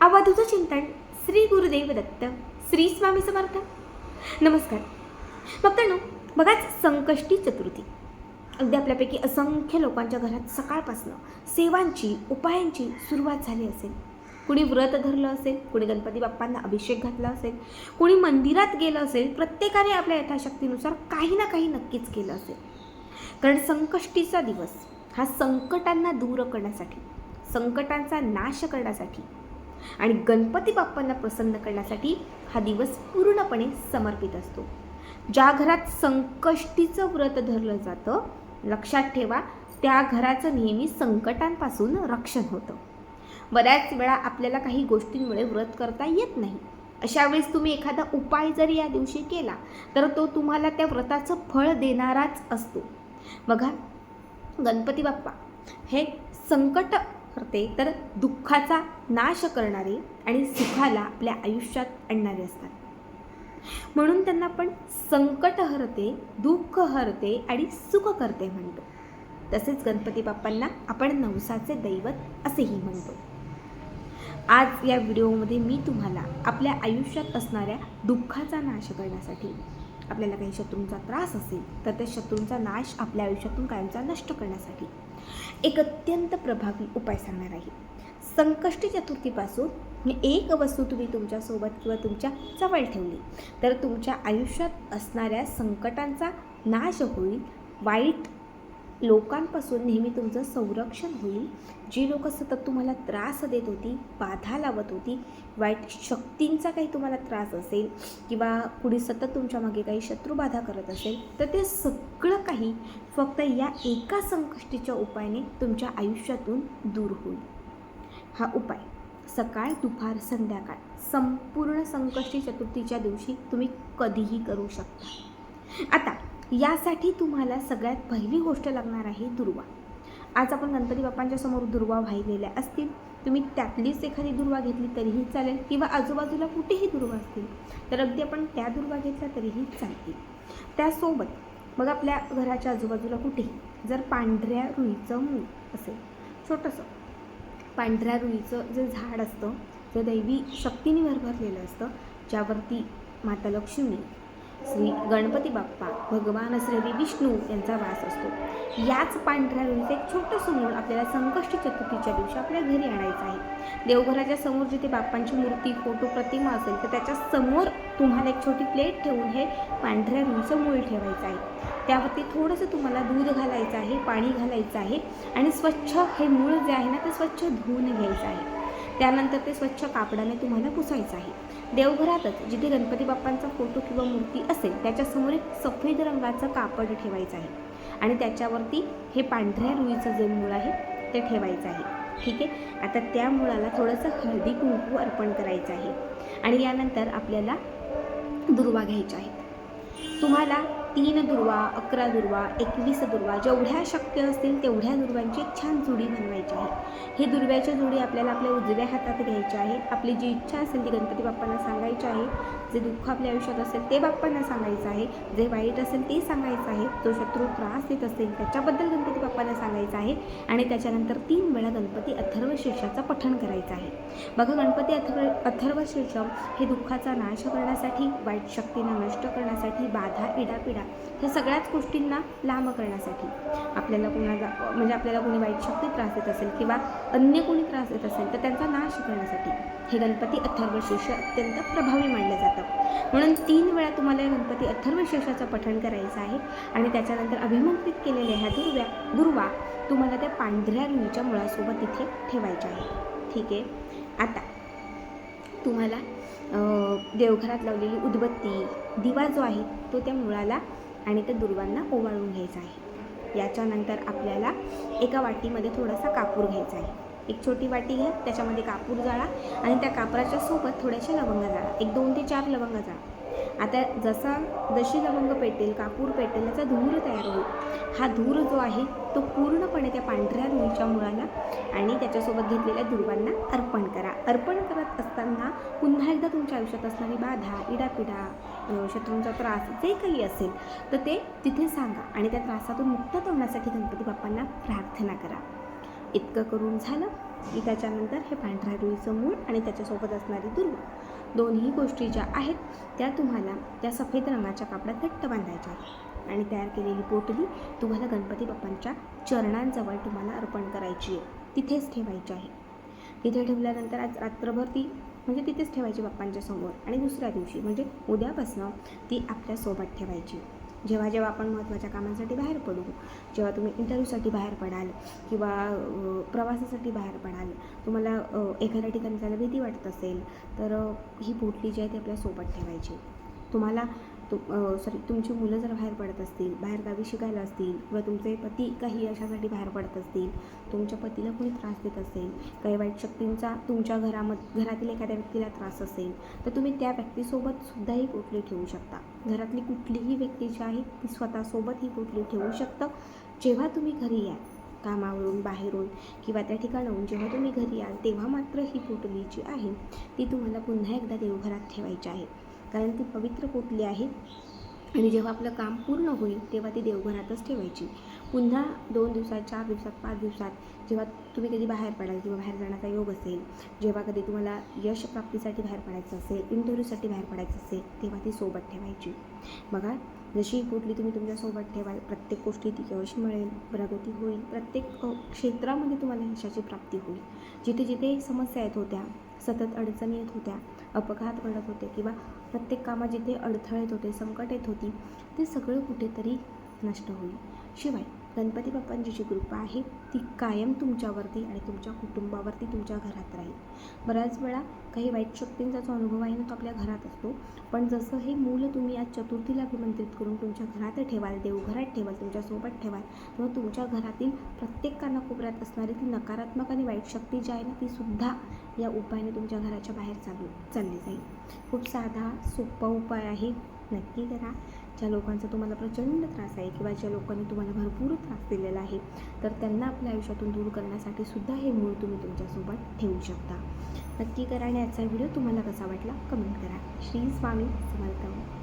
अवधूत चिंतन श्री गुरुदेव दत्त श्री स्वामी समर्थ. नमस्कार. भक्तांनो बघाच संकष्टी चतुर्थी. अगदी आपल्यापैकी असंख्य लोकांच्या घरात सकाळपासनं सेवांची उपायांची सुरुवात झाली असेल. कुणी व्रत धरलं असेल कुणी गणपती बाप्पांना अभिषेक घातला असेल कुणी मंदिरात गेलं असेल प्रत्येकाने आपल्या यथाशक्तीनुसार काही ना काही नक्कीच केलं असेल. कारण संकष्टीचा दिवस हा संकटांना दूर करण्यासाठी संकटांचा नाश करण्यासाठी आणि गणपती बाप्पांना प्रसन्न करण्यासाठी हा दिवस पूर्णपणे समर्पित असतो. ज्या घरात संकष्टीचं व्रत धरलं जातं लक्षात ठेवा त्या घराचं नेहमी संकटांपासून रक्षण होतं. बऱ्याच वेळा आपल्याला काही गोष्टींमुळे व्रत करता येत नाही. अशा वेळेस तुम्ही एखादा उपाय जरी या दिवशी केला तर तो तुम्हाला त्या व्रताचं फळ देणाराच असतो. बघा गणपती बाप्पा हे संकट करते तर दुःखाचा नाश करणारे आणि सुखाला आपल्या आयुष्यात आणणारे असतात. म्हणून त्यांना आपण संकट हरते दुःख हरते आणि सुख करते म्हणतो. तसेच गणपती बाप्पांना आपण नवसाचे दैवत असेही म्हणतो. आज या व्हिडिओमध्ये मी तुम्हाला आपल्या आयुष्यात असणाऱ्या दुःखाचा नाश करण्यासाठी आपल्याला काही शत्रूंचा त्रास असेल तर त्या शत्रूंचा नाश आपल्या आयुष्यातून कायमचा नष्ट करण्यासाठी एक अत्यंत प्रभावी उपाय सांगणार आहे. संकष्टी चतुर्थीपासून एक वस्तू तुम्ही तुमच्यासोबत किंवा तुमच्या जवळ ठेवली तर तुमच्या आयुष्यात असणाऱ्या संकटांचा नाश होईल वाईट लोकांपासून नेहमी तुमचं संरक्षण होईल. जी लोक सतत तुम्हाला त्रास देत होती बाधा लावत होती वाईट शक्तींचा काही तुम्हाला त्रास असेल किंवा कुणी सतत तुमच्या मागे काही शत्रुबाधा करत असेल तर ते सगळं काही फक्त या एका संकष्टीच्या उपायाने तुमच्या आयुष्यातून दूर होईल. हा उपाय सकाळ दुपार संध्याकाळ संपूर्ण संकष्टी चतुर्थीच्या दिवशी तुम्ही कधीही करू शकता. आता यासाठी तुम्हाला सगळ्यात पहिली गोष्ट लागणार आहे दुर्वा. आज आपण गणपती बाप्पांच्या समोर दुर्वा वाहिलेल्या असतील. तुम्ही त्यातलीच एखादी दुर्वा घेतली तरीही चालेल किंवा आजूबाजूला कुठेही दुर्वा असतील तर अगदी आपण त्या दुर्वा घेतल्या तरीही चालतील. त्यासोबत मग आपल्या घराच्या आजूबाजूला कुठेही जर पांढऱ्या रुईचं मूळ असेल छोटंसं पांढऱ्या रुईचं जे झाड असतं ते दैवी शक्तीने भरभरलेलं असतं ज्यावरती माता लक्ष्मी श्री गणपती बाप्पा भगवान श्री विष्णू यांचा वास असतो. याच पांढऱ्या रुईचं एक छोटंसं मूळ आपल्याला संकष्ट चतुर्थीच्या दिवशी आपल्या घरी आणायचं आहे. देवघराच्या समोर जिथे बाप्पांची मूर्ती फोटो प्रतिमा असेल तर त्याच्यासमोर तुम्हाला एक छोटी प्लेट ठेवून हे पांढऱ्या रुईचं मूळ ठेवायचं आहे. त्यावरती थोडंसं तुम्हाला दूध घालायचं आहे पाणी घालायचं आहे आणि स्वच्छ हे मूळ जे आहे ना ते स्वच्छ धुवून घ्यायचं आहे. त्यानंतर ते स्वच्छ कापडाने तुम्हाला पुसायचं आहे. देवघरातच जिथे गणपती बाप्पांचा फोटो किंवा मूर्ती असेल त्याच्यासमोर एक सफेद रंगाचं कापड ठेवायचं आहे. आणि त्याच्यावरती हे पांढऱ्या रुईचं जे मूळ आहे ते ठेवायचं आहे. ठीक आहे? आता त्या मुळाला थोडंसं हळदी कुंकू अर्पण करायचं आहे. आणि यानंतर आपल्याला दुर्वा घ्यायच्या आहेत. तुम्हाला तीन दुर्वा अकरा दुर्वा एकवीस दुर्वा जेवढ्या शक्य असतील तेवढ्या दुर्वांची एक छान जुडी बनवायची आहे. ही दुर्व्याची जुडी आपल्याला आपल्या उजव्या हातात घ्यायची आहे आपली जी इच्छा असेल ती गणपती बाप्पांना सांगायची आहे. जे दुःख आपल्या आयुष्यात असेल ते बाप्पांना सांगायचं आहे. जे वाईट असेल ते सांगायचं आहे. जो शत्रू त्रास देत असेल त्याच्याबद्दल गणपती बाप्पांना सांगायचं आहे. आणि त्याच्यानंतर तीन वेळा गणपती अथर्व शीर्षाचं पठण करायचं आहे. बघा गणपती अथर्व अथर्व शीर्षम हे दुःखाचा नाश करण्यासाठी वाईट शक्तींना नष्ट करण्यासाठी बाधा इडापिडा ह्या सगळ्याच गोष्टींना लांब करण्यासाठी. आपल्याला कोणाला म्हणजे आपल्याला कोणी वाईट शक्ती त्रास देत असेल किंवा अन्य कोणी त्रास देत असेल तर त्यांचा नाश करण्यासाठी. हे गणपती अथर्वशेष अत्यंत प्रभावी मानलं जातं म्हणून तीन वेळा तुम्हाला गणपती अथर्वशेषाचं पठण करायचं आहे आणि त्याच्यानंतर अभिमंत्रित केलेल्या ह्या दुर्व्या दुर्वा तुम्हाला त्या पांढऱ्या रुईच्या मुळासोबत इथे ठेवायच्या आहे ठीक आहे? आता तुम्हाला देवघरात लावलेली उदबत्ती दिवा जो आहे तो त्या मुळाला आणि त्या दुर्वांना ओवाळून घ्यायचा आहे. याच्यानंतर आपल्याला एका वाटीमध्ये थोडासा कापूर घ्यायचा आहे. एक छोटी वाटी घ्या त्याच्यामध्ये कापूर जाळा आणि त्या कापराच्या सोबत थोड्याशा लवंगा जाळा. एक दोन ते चार लवंगा जाळा. आता जसा जशी लवंग पेटेल कापूर पेटेल त्याचा धूर तयार होईल. हा धूर जो आहे तो पूर्णपणे त्या पांढऱ्या रुईच्या मुळाला आणि त्याच्यासोबत घेतलेल्या दुर्वांना अर्पण करा. अर्पण करत असताना पुन्हा एकदा तुमच्या आयुष्यात असणारी बाधा इडापिडा शत्रूंचा त्रास जे काही असेल तर ते तिथे सांगा आणि त्या त्रासातून मुक्त होण्यासाठी गणपती बाप्पांना प्रार्थना करा. इतकं करून झालं की त्याच्यानंतर हे पांढऱ्या रुईचं मूळ आणि त्याच्यासोबत असणारी दुर्वा दोन्ही गोष्टी ज्या आहेत त्या तुम्हाला त्या सफेद रंगाच्या कापडात घट्ट बांधायच्या आहेत. आणि तयार केलेली पोटली तुम्हाला गणपती बाप्पांच्या चरणांजवळ तुम्हाला अर्पण करायची आहे. तिथेच ठेवायची आहे. तिथे ठेवल्यानंतर आज रात्रभर ती म्हणजे तिथेच ठेवायची बाप्पांच्या समोर. आणि दुसऱ्या दिवशी म्हणजे उद्यापासनं ती आपल्यासोबत ठेवायची. जेव्हा जेव्हा आपण महत्त्वाच्या कामांसाठी बाहेर पडू जेव्हा तुम्ही इंटरव्ह्यूसाठी बाहेर पडाल किंवा प्रवासासाठी बाहेर पडाल तुम्हाला एखाद्या ठिकाणी जायला भीती वाटत असेल तर ही पोटली जी आहे ती आपल्यासोबत ठेवायची. तुम्हाला तुम सॉरी तुमची मुलं जर बाहेर पडत असतील बाहेरगावी शिकायला असतील किंवा तुमचे पती काही यशासाठी बाहेर पडत असतील तुमच्या पतीला कोणी त्रास देत असेल काही वाईट शक्तींचा तुमच्या घरामध्ये घरातील एखाद्या व्यक्तीला त्रास असेल तर तुम्ही त्या व्यक्तीसोबत सुद्धा ही पोटली ठेवू शकता. घरातली कुठलीही व्यक्ती जी आहे ती स्वतःसोबत ही पोटली ठेवू शकतं. जेव्हा तुम्ही घरी याल कामावरून बाहेरून किंवा त्या ठिकाणाहून जेव्हा तुम्ही घरी याल तेव्हा मात्र ही पोटली जी आहे ती तुम्हाला पुन्हा एकदा देवघरात ठेवायची आहे. कारण ती पवित्र पोटली आहे. आणि जेव्हा आपलं काम पूर्ण होईल तेव्हा ती देवघरातच ठेवायची. पुन्हा दोन दिवसात चार दिवसात पाच दिवसात जेव्हा तुम्ही कधी बाहेर पडाल किंवा बाहेर जाण्याचा योग असेल जेव्हा कधी तुम्हाला यश प्राप्तीसाठी बाहेर पडायचं असेल इंटरव्ह्यूसाठी बाहेर पडायचं असेल तेव्हा ती सोबत ठेवायची. बघा जशी कुठली तुम्ही तुमच्यासोबत ठेवाल प्रत्येक गोष्टीत यश मिळेल प्रगती होईल प्रत्येक क्षेत्रामध्ये तुम्हाला यशाची प्राप्ती होईल. जिथे जिथे समस्या येत होत्या सतत अडचणी येत होत्या अपघात घडत होते किंवा प्रत्येक कामात जिथे अडथळे येत होते संकट येत होती ते सगळं कुठेतरी नष्ट होईल. शिवाय गणपती बाप्पांची जी कृपा आहे ती कायम तुमच्यावरती आणि तुमच्या कुटुंबावरती तुमच्या घरात राहील. बऱ्याच वेळा काही वाईट शक्तींचा जो अनुभव आहे ना तो आपल्या घरात असतो. पण जसं हे मूल तुम्ही आज चतुर्थीला अभिमंत्रित करून तुमच्या घरात ठेवाल देवघरात ठेवाल तुमच्यासोबत ठेवाल तेव्हा तुमच्या घरातील प्रत्येक कानाकोपऱ्यात असणारी ती नकारात्मक आणि वाईट शक्ती जी आहे ना ती सुद्धा या उपायाने तुमच्या घराच्या बाहेर चालू चालली जाईल. खूप साधा सोपा उपाय आहे. नक्की करा. ज्या लोकांचा तुम्हाला प्रचंड त्रास आहे किंवा ज्या लोकांनी तुम्हाला भरपूर त्रास दिलेला आहे तर त्यांना आपल्या आयुष्यातून दूर करण्यासाठी सुद्धा हे मूळ तुम्ही तुमच्यासोबत ठेवू शकता. नक्की करा आणि याचा व्हिडिओ तुम्हाला कसा वाटला कमेंट करा. श्री स्वामी समर्थ.